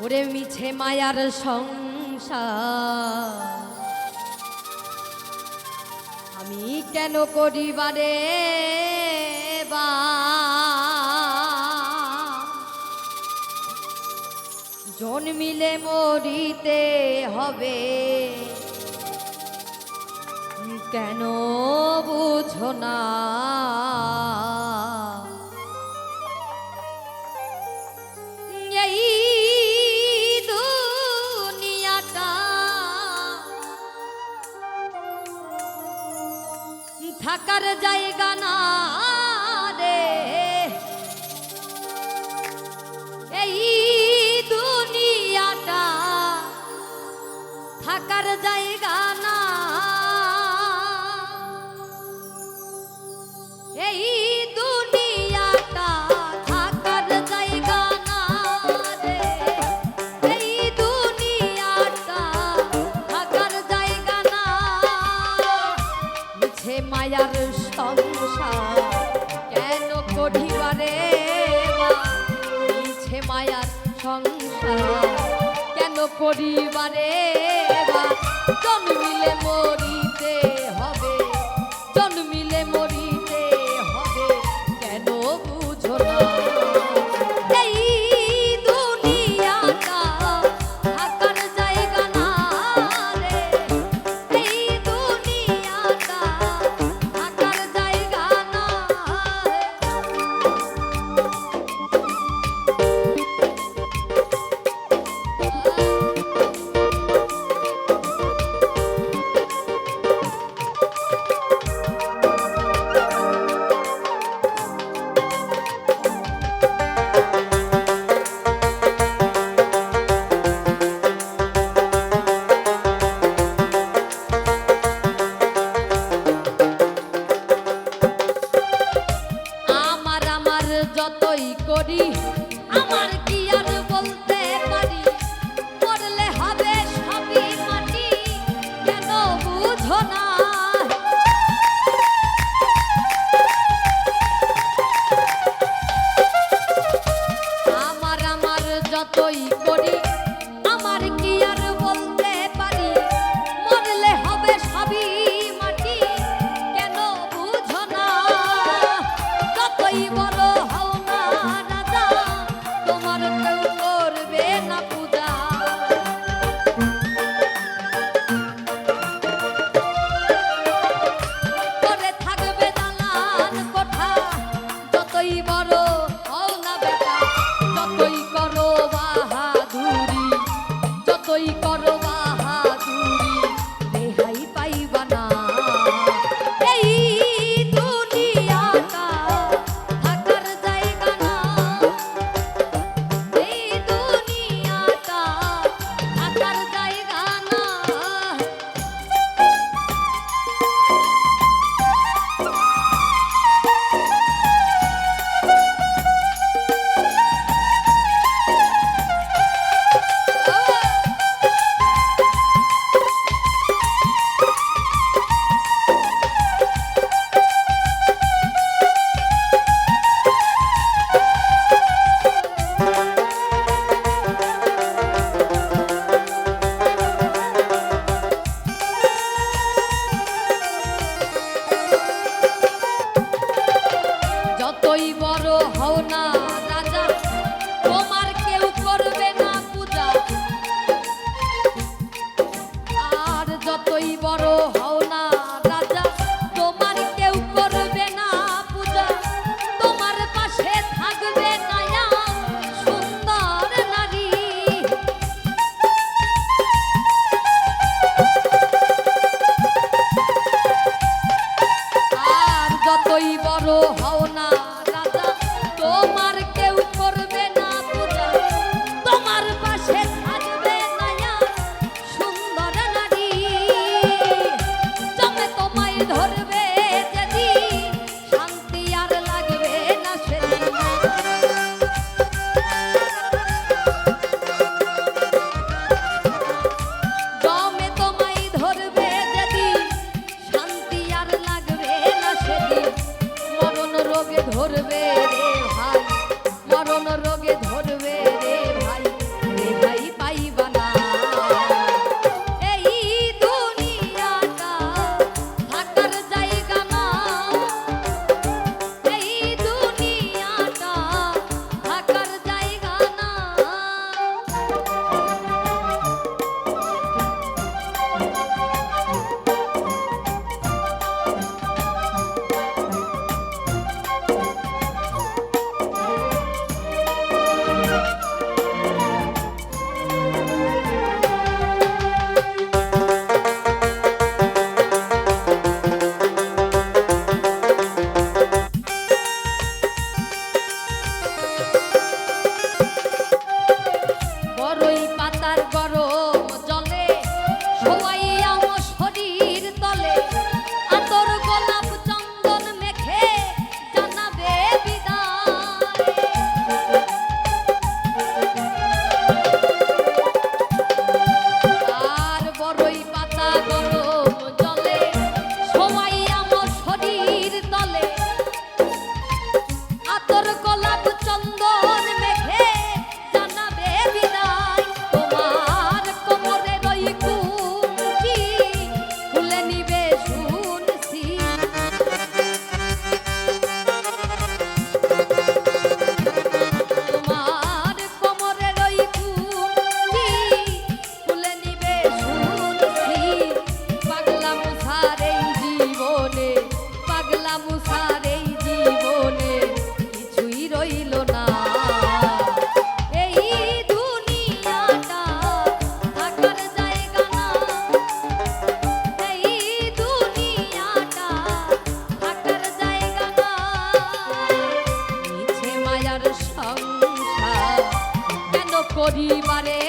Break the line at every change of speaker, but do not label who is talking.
ওরে মিছে মায়ার সংসার। আমি কেন করিবারে বা? জন্মিলে মরিতে হবে। কেন বুঝো না? জায়গা মায়ার সংসার। কেন করিবারে জন্মিলে মরিতে? যতই করি, আমার কি আর বলতে পারি? মরলে হবে সবই মাটি, কেন বুঝো না? যতই বলো হও না রাজা, তোমার কেউ করিবারে।